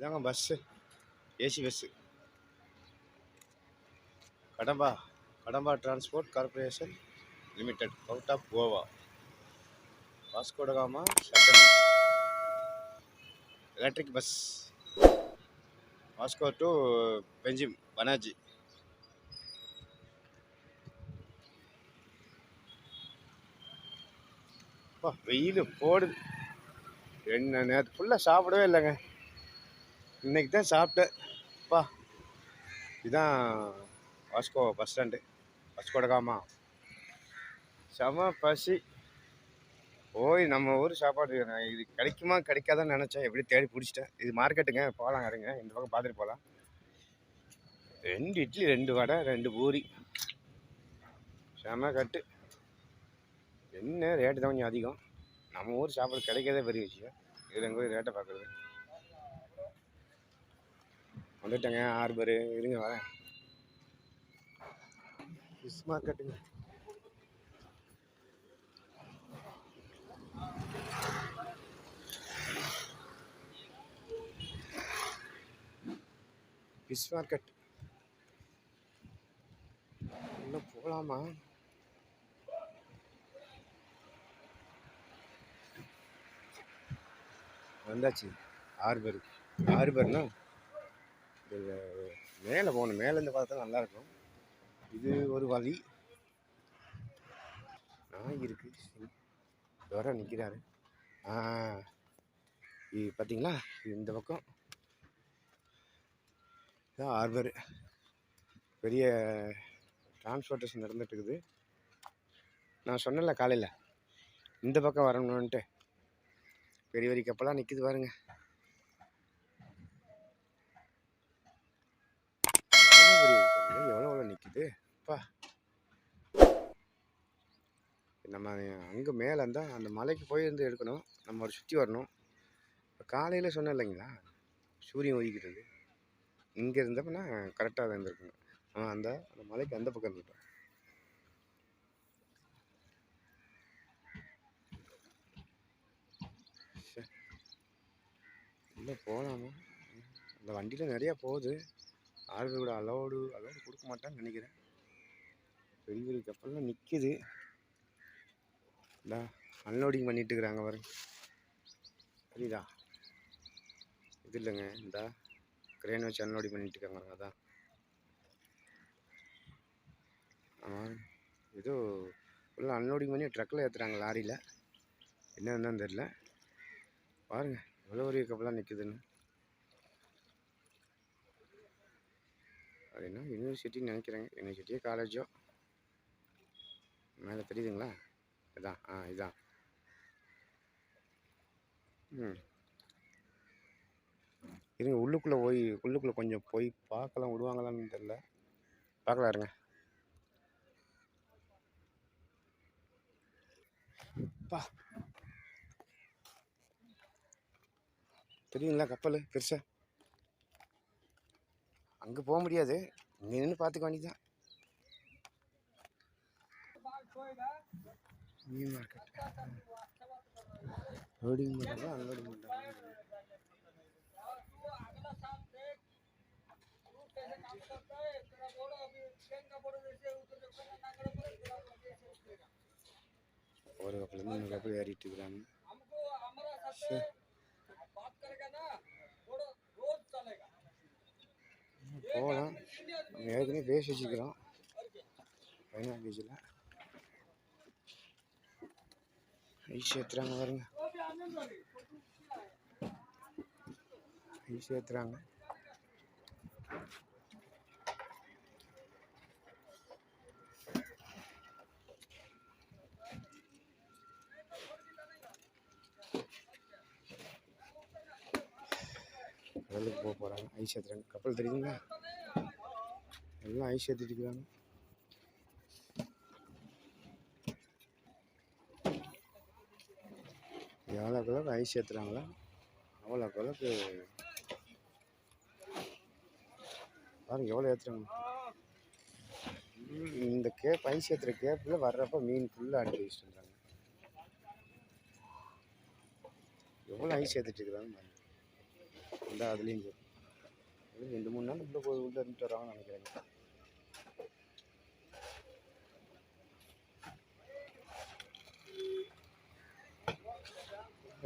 இதாங்க bus AC bus Kadamba Kadamba transport corporation limited out of Goa Vasco da Gama central electric bus Vasco to Panjim Panaji அப்பா வெயில் போடுது. என்ன நேரத்து ஃபுல்லாக சாப்பிடவே இல்லைங்க. இன்றைக்கி தான் சாப்பிட்டேன். அப்பா இதுதான் வாஸ்கோ பஸ் ஸ்டாண்டு வாஸ்கோடகாமா செம பசி. போய் நம்ம ஊர் சாப்பாடு நான் இது கிடைக்குமா கிடைக்காதான்னு நினச்சேன். எப்படி தேடி பிடிச்சிட்டேன். இது மார்க்கெட்டுங்க போகலாம் இருங்க. இந்த பக்கம் பார்த்துட்டு போகலாம். ரெண்டு இட்லி ரெண்டு வடை ரெண்டு பூரி. செம கட்டு. என்ன ரேட்டு தான் கொஞ்சம் அதிகம்? நம்ம ஊர் சாப்பாடு கிடைக்கிறதே பெரிய விஷயம். இதில் எங்கள் போய் ரேட்டை பார்க்குறது. வந்துட்டேங்க ஆர்பரு இருங்க வரேன் ஃபிஷ் மார்க்கெட்டுங்க ஃபிஷ் மார்க்கெட் இன்னும் போகலாமா வந்தாச்சு. ஆர்பர் ஆர்பர்னா மேலே போகணும். மேலேருந்து பார்த்தா நல்லாயிருக்கும் இது ஒரு வழி. நாய் இருக்குது வர நிற்கிறாரு இது பார்த்தீங்களா இது இந்த பக்கம். இதான் ஆர்பர் பெரிய டிரான்ஸ்போர்ட்டேஷன் நடந்துட்டுருக்குது நான் சொன்னேன்ல காலையில். இந்த பக்கம் வரணுன்ட்டு பெரிய பெரிய கப்பலாக நிற்கிது பாருங்கள் எவ்வளோ பெரிய கப்பல் எவ்வளோ அப்பா நம்ம அங்கே மேலே இருந்தால் அந்த மலைக்கு போய் இருந்து எடுக்கணும். நம்ம ஒரு சுற்றி வரணும். இப்போ காலையில் சொன்னேன் இல்லைங்களா? சூரியன் ஒதுக்கிட்டது இங்கே இருந்தப்பனா கரெக்டாக தான் இருந்திருக்கணும் ஆனால் அந்த அந்த மலைக்கு அந்த பக்கம் இருந்துட்டோம். இல்லை போகலாமா அந்த வண்டியில் நிறையா போகுது. ஆளுகள் கூட அலோடு அலோடு கொடுக்க மாட்டான்னு நினைக்கிறேன். பெரிய பெரிய கப்பல்லாம் நிற்கிது இல்லை அன்லோடிங் பண்ணிட்டு இருக்கிறாங்க பாருங்க. புரியுதா இது இல்லைங்க இந்த கிரேன் வச்சு அன்லோடிங் பண்ணிட்டு இருக்காங்க அதான். ஆமாம் ஏதோ ஃபுல்லாக அன்லோடிங் பண்ணி ட்ரக்கில் ஏற்றுறாங்க லாரியில். என்னன்னு தெரில பாருங்கள் எவ்வளோ பெரிய கப்பலாக நிற்குதுன்னு அது என்ன? யூனிவர்சிட்டின்னு நினைக்கிறேங்க யூனிவர்சிட்டியோ காலேஜோ மேலே தெரியுதுங்களா? இதான் ஆ இதான் ம். இருங்க உள்ளுக்குள்ளே போய் உள்ளுக்குள்ளே கொஞ்சம் போய் பார்க்கலாம் விடுவாங்களான்னு தெரில பார்க்கலாம் இருங்க. பா. தெரியுங்களா கப்பல்? பெருசா? அங்கே போக முடியாது. இங்கே நின்று பார்த்துக்க வேண்டியதான் மீன் மார்க்கெட் லோடிங் பண்ணுறாங்க அன்லோடிங் பண்ணுறாங்க ஒரு கப்பலேருந்து இன்னொரு கப்பல் ஏறிட்டு இருக்கிறாங்க. சரி. போகலாம். நம்ம ஏற்கனவே பேச வச்சுக்கிறோம் பதினாறு பேஜில் ஐஸ் ஏற்றுறாங்க பாருங்க. ஐஸ் ஏற்றுறாங்க கடலுக்கு போக போகிறாங்க ஐஸ் ஏற்றுறாங்க கப்பல் தெரியுங்களா எல்லாம் ஐஸ் ஏற்றிட்டு இருக்கிறாங்க எவ்வளோ அளவுக்கு ஐஸ் ஏற்றுறாங்களோ அவ்வளோ அளவுக்கு பாருங்க எவ்வளோ ஏற்றுறாங்க இந்த கேப் ஐஸ் ஏற்றுற கேப்பில் வர்றப்ப மீன் ஃபுல்லாக அடிச்சு வச்சுட்டு இருந்தாங்க எவ்வளோ ஐஸ் ஏற்றிட்டு இருக்கிறாங்க பாருங்க அதுலேயும் போகுது ரெண்டு மூணு நாள் உள்ளே போய் உள்ளே இருந்துட்டு வராங்கன்னு நினைக்கிறேங்க.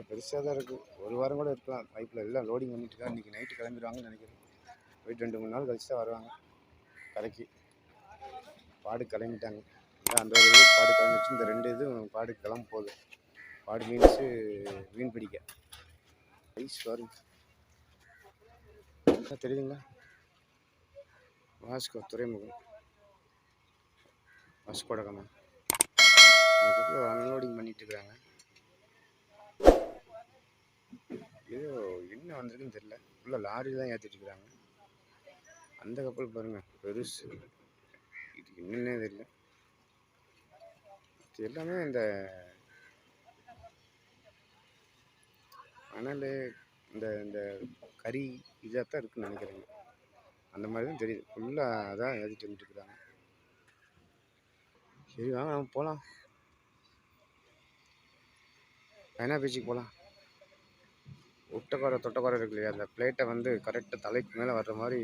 பெருசாக தான் இருக்குது ஒரு வாரம் கூட இருக்கலாம். பைப்பில் எல்லாம் லோடிங் பண்ணிட்டு தான் இன்றைக்கி நைட்டு கிளம்பிடுவாங்கன்னு நினைக்கிறேன். போயிட்டு ரெண்டு மூணு நாள் கழிச்சு தான் வருவாங்க. கரைக்கு பாடு கிளம்பிட்டாங்க அந்த ஒரு இது பாடு கிளம்பிச்சு இந்த ரெண்டு இதுவும் பாடு கிளம்ப போகுது பாடு மீன்ஸு மீன் பிடிக்க. ஐஸ் வரும் தெரியுதுங்களா? வாஸ்கோ துறைமுகம். வாஸ்கோட அதுக்கப்புறம் அன்லோடிங் பண்ணிட்டு இருக்கிறாங்க ஏதோ என்ன வந்திருக்குன்னு தெரியல. உள்ள லாரி தான் ஏற்றிட்டு இருக்கிறாங்க அந்த கப்பல் பாருங்கள் பெருசு. இது என்னன்னே தெரியல. இது எல்லாமே இந்த மணல் இந்த இந்த கறி இதாக தான் இருக்குன்னு நினைக்கிறேங்க. அந்த மாதிரி தான் தெரியுது ஃபுல்லாக அதான் ஏற்றிட்டு வந்துட்டு சரி வாங்க நம்ம போகலாம் ஐநா பீச்சுக்கு போகலாம் ஒட்டக்கார தொட்டக்கார இருக்கு இல்லையா? அந்த பிளேட்டை வந்து கரெக்டாக தலைக்கு மேலே வர்ற மாதிரி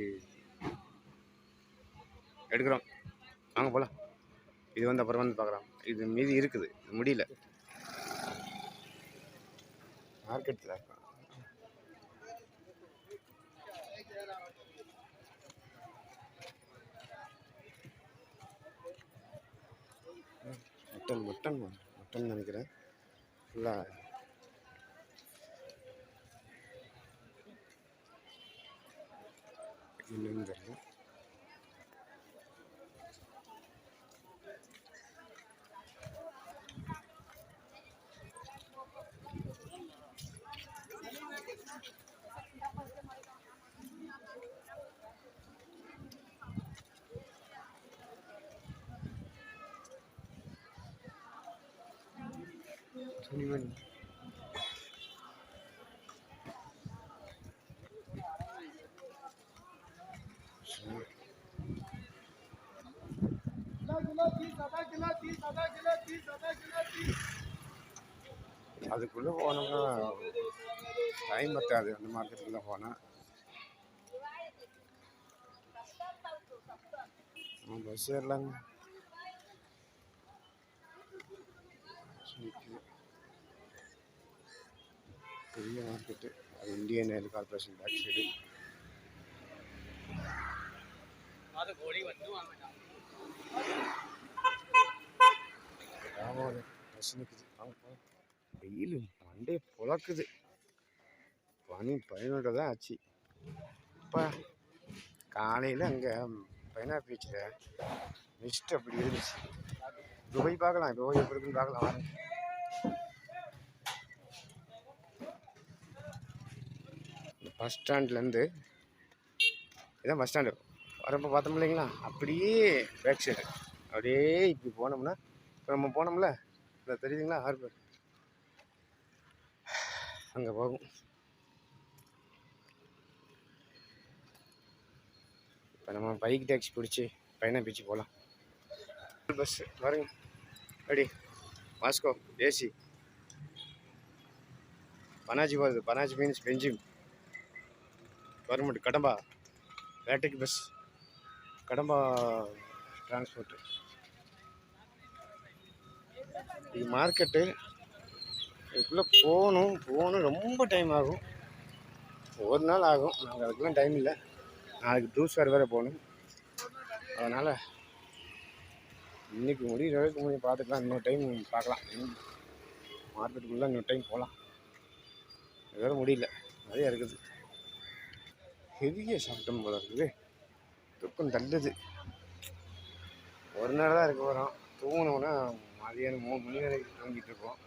எடுக்கிறோம். வாங்க போகலாம் இது வந்து அப்புறம் வந்து பார்க்குறோம் இது மீதி இருக்குது. இது முடியல மார்க்கெட்டில் மட்டன் மட்டன் மட்டன் நினைக்கிறேன். ஃபுல்லாக என்னன்னு தெரியல. துணிமணி சரி. அதுக்குள்ளே போனோம்னா டைம் பத்தாது அந்த மார்க்கெட்டுக்குள்ளே போனால் பஸ் ஏறலாங்க பெரிய மார்க்கெட்டு அது Indian oil corporation back side ஆமாம் பஸ் நிற்குது வெயில் மண்டே புழக்குது. பனி பதினொன்று தான் ஆச்சு. இப்போ காலையில் அங்கே பைனா பீச்சில் மிஸ்ட் அப்படி இருந்துச்சு. இப்போ போய் பார்க்கலாம் இப்போ போய் எப்படி இருக்குன்னு பார்க்கலாம் வாங்க இந்த பஸ் ஸ்டாண்ட்லேருந்து இதான் பஸ் ஸ்டாண்டு. வரப்போ பார்த்தோம் இல்லைங்களா? அப்படியே பேக் சைடு. அப்படியே இப்படி போனோம்னா இப்போ நம்ம போனோம்ல? இந்த தெரியுதுங்களா? ஹார்பர். அங்கே போகும். இப்போ நம்ம பைக் டாக்ஸி பிடிச்சி பையனை பீச்சு போகலாம் பஸ்ஸு பாருங்க. Ready Moscow AC. பனாஜி வருது Panaji means Panjim government Kadamba battery bus Kadamba transport இது மார்க்கெட்டு இதுக்குள்ளே போகணும் போகணும் ரொம்ப டைம் ஆகும். ஒரு நாள் ஆகும் நாங்கள் அதுக்கெல்லாம் டைம் இல்லை. நாளைக்கு டூ ஸ்கொயர் வேறு போகணும். அதனால் இன்றைக்கி முடிகிற அளவுக்கு முடியும் பார்த்துக்கலாம். இன்னொரு டைம் பார்க்கலாம். மார்க்கெட்டுக்குள்ளே இன்னொரு டைம் போகலாம். வேறு முடியல. நிறைய இருக்குது. ஹெவியாக சாப்பிட்டோம் போல இருக்குது. தூக்கம் தள்ளுது ஒரு நேரம் தான் இருக்க போகிறோம் தூங்கினோன்னா மதியானம் மூணு மணி வரைக்கும் தூங்கிட்டு இருக்கோம்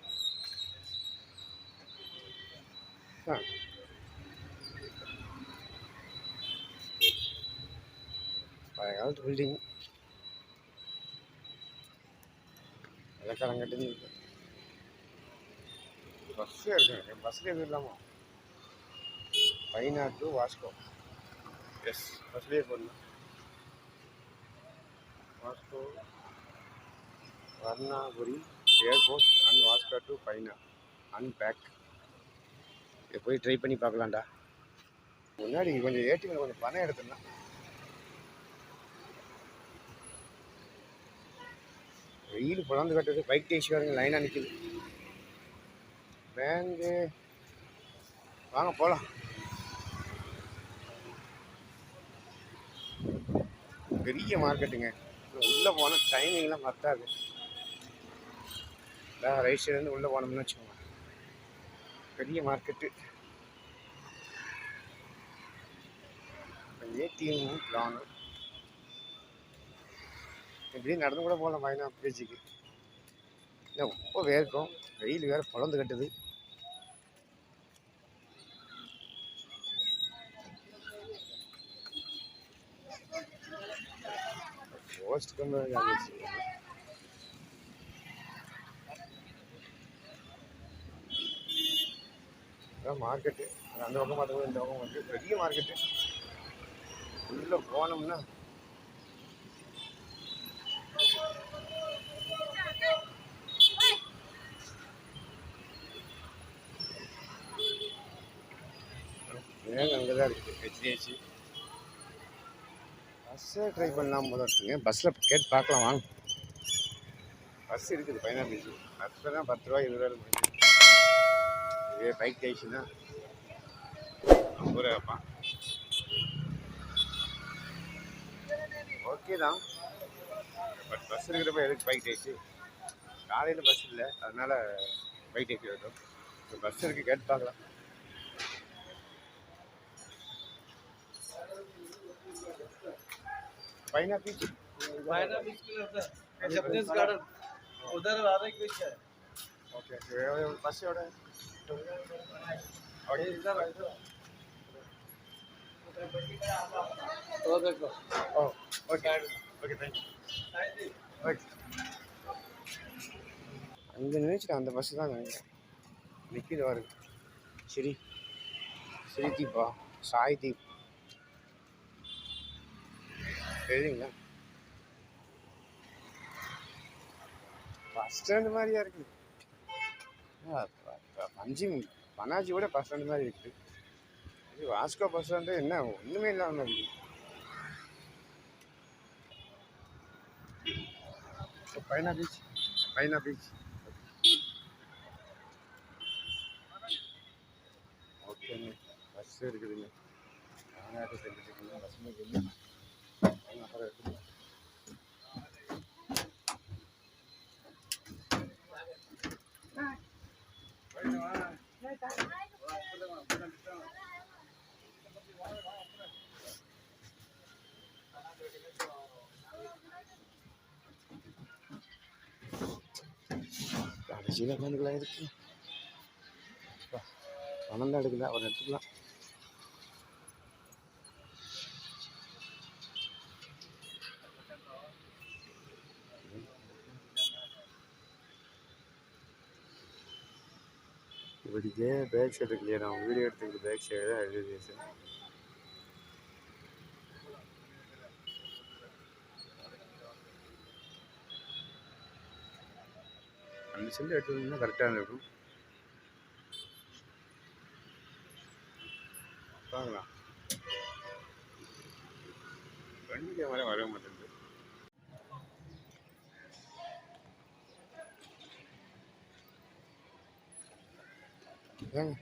ஆ. பழைய காலத்து பில்டிங் வெள்ளக்காரன் கட்டி பஸ்ஸு இருக்கு. பஸ்ஸில் எதுவும் இல்லாமல் பைனா டு வாஸ்கோ. எஸ் பஸ்லேயே போடணும் Vasco Varnapuri airport and Vasco to Baina and back இதை போய் ட்ரை பண்ணி பார்க்கலாம்டா. முன்னாடி கொஞ்சம் ஏடிஎம்ல கொஞ்சம் பணம் எடுத்துடலாம் வெயில் புலந்து கட்டுது. பைக் டேக்ஸி வரங்க லைனாக நிற்குது பேங்கு வாங்க. போகலாம் பெரிய மார்க்கெட்டுங்க உள்ளே போனால் டைமிங்லாம் பத்தாது ரைட் சைட்லேருந்து உள்ளே போனோம்னு வச்சுக்கோங்க. பெரிய மார்க்கெட்டு ஏடிஎம்மும் பிளானும் இப்படியே நடந்து கூட போகலாம் மைனா பீச்சுக்கு இல்லை ரொம்ப வேர்க்கும். வெயில் வேறு பொழந்து கட்டுது. போஸ்ட் கம்பெனி மார்க்கெட்டு அந்த பக்கம் பார்த்தோம்னா இந்த பக்கம் வந்து பெரிய மார்க்கெட்டு உள்ளே போனோம்னா வேங்க அங்கே தான் இருக்குது ஹெச்டிஎஃப்சி பஸ்ஸே ட்ரை பண்ணலாம் போல இருக்குங்க. பஸ்ஸில் கேட்டு பார்க்கலாம் வாங்க. பஸ் இருக்குது பைனா பீச் பஸ்ஸில் தான் பத்து ரூபா இருபது ரூபா முடிஞ்சு இதே பைக் டேக்ஸினா ஐம்பது ரூபா வைப்பான் ஓகே தான். பட் பஸ் இருக்கிறப்ப எதுக்கு பைக் டேக்ஸி காலையில் பஸ் இல்லை. அதனால் பைக் டேக்ஸி வரும் பஸ் இருக்குது கேட்டு பார்க்கலாம். பைனா பீச் मायना बीच में होता है जपनीज गार्डन उधर राधा बीच है ஓகே பஸ் எவ்வளோ और इधर इधर तो देखो oh okay okay thank you okay அங்கே நினைச்சிட்டேன் அந்த பஸ்ஸு தான் நினைக்கிறேன் நிற்கிது வருது சரி சரி தீப்பா சாய் தீப் தெரியுங்களா பஸ் ஸ்டாண்டு மாதிரியா இருக்குது பஞ்சி பனாஜி கூட பஸ் ஸ்டாண்டு மாதிரி இருக்குது இது வாஸ்கோ பஸ் ஸ்டாண்டு என்ன ஒன்றுமே இல்லாமல் இருக்குது பைனா பீச் பைனா பீச். ஓகேங்க. பஸ் இருக்குதுங்க நானாட்டு செஞ்சுட்டு பஸ் கடைசியில் உட்காந்துக்கலாம் இருக்கு. பணம் தான் எடுக்கல அவர் எடுத்துக்கலாம். இப்படிக்கே பேக் சைடு இல்லையா நான் வீடியோ எடுத்துக்கிட்டு பேக் சைடு தான் எழுதி சார் அந்த செல்லு எடுத்து வந்தீங்கன்னா கரெக்டாக இருக்கும். பார்க்கலாம். ஃப்ரண்ட் கேமரா வரவே மாட்டேங்குது. ஏங்க.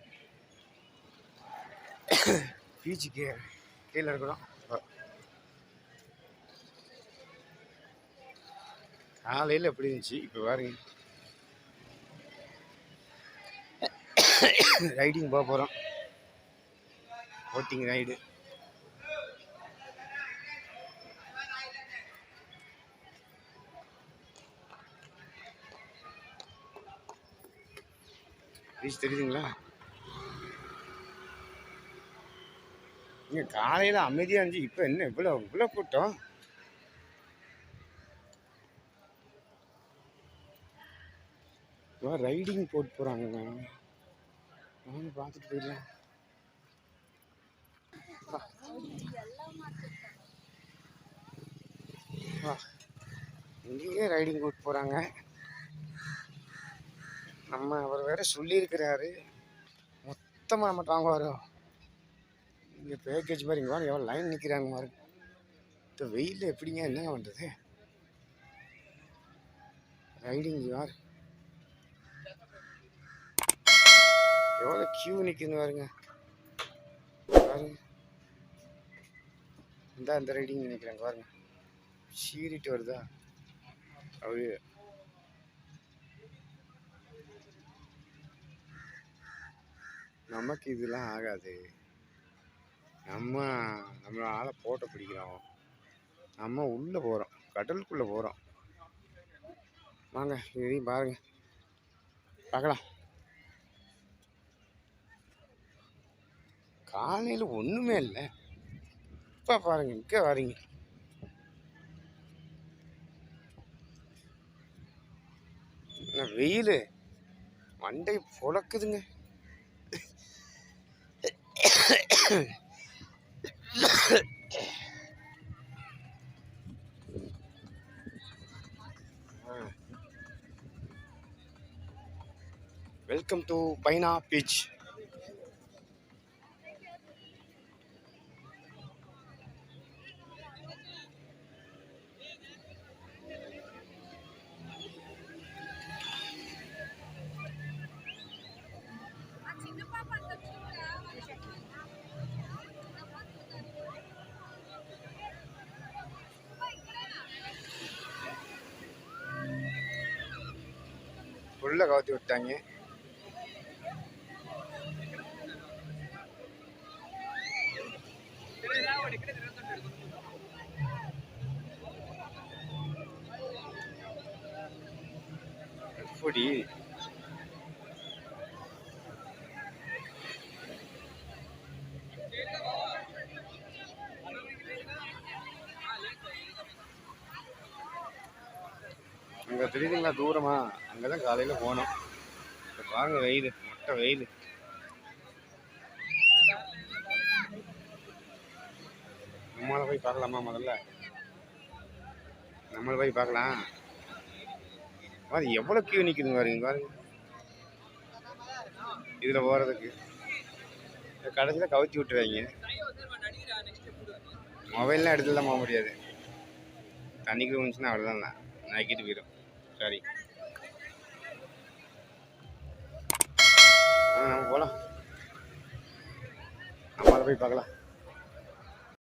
பீச்சுக்கு கீழே இருக்கிறோம். காலையில் எப்படி இருந்துச்சு? இப்போ பாருங்க. ரைடிங் போக போகிறோம் போட்டிங் ரைடு. பீச் தெரியுதுங்களா? இங்கே காலையில் அமைதியாக இருந்துச்சு இப்போ என்ன இவ்வளோ இவ்வளோ கூட்டம்? ரைடிங் போட்டு போகிறாங்க நானும் பார்த்துட்டு போயிடலாம் வா. இங்கேயே ரைடிங் கூட்டு போகிறாங்க நம்ம அவர் வேற சொல்லியிருக்கிறாரு. மொத்தமாக நம்ம வாங்குவாரோ இங்கே பேக்கேஜ் மாதிரி இங்கே எவ்வளோ லைன் நிற்கிறாங்க மாதிரி இந்த வெயிலில் எப்படிங்க என்னங்க பண்ணுறது ரைடிங் யார் எவ்வளோ கியூ நிற்குதுன்னு பாருங்க. பாருங்க. இந்த அந்த ரைடிங் நினைக்கிறேன் பாருங்க. சீறிட்டு வருதா? அப்படியே. நமக்கு இதெல்லாம் ஆகாது. நம்ம நம்ம ஆளை போட்டோ பிடிக்கிறோம். நம்ம உள்ளே போகிறோம் கடலுக்குள்ளே போகிறோம் வாங்க இதையும் பாருங்கள் பார்க்கலாம். காலையில் ஒன்றுமே இல்லை. இப்போ பாருங்க இங்கே வரீங்க. என்ன வெயில்? மண்டை புழக்குதுங்க. வெல்கம் டு பைனா பீச் ஃபுல்லாக எப்படி அங்கே தெரியுதுங்களா தூரமா அங்கே தான் காலையில் போனோம். வாங்க வெயில். மொட்டை வெயில். நம்மளை போய் பார்க்கலாமா முதல்ல? நம்மளை போய் பார்க்கலாம். அது எவ்வளோ கியூ நிற்குதுங்க பாருங்க பாருங்க. இதில் போகிறதுக்கு கடைசியில் கவுச்சி விட்டுருவாங்க. மொபைல்லாம் எடுத்துலாம் போக முடியாது. தண்ணிக்கு வந்துச்சுன்னா அவ்வளோதான் நக்கிட்டு போயிடும். சரி ஆ நம்ம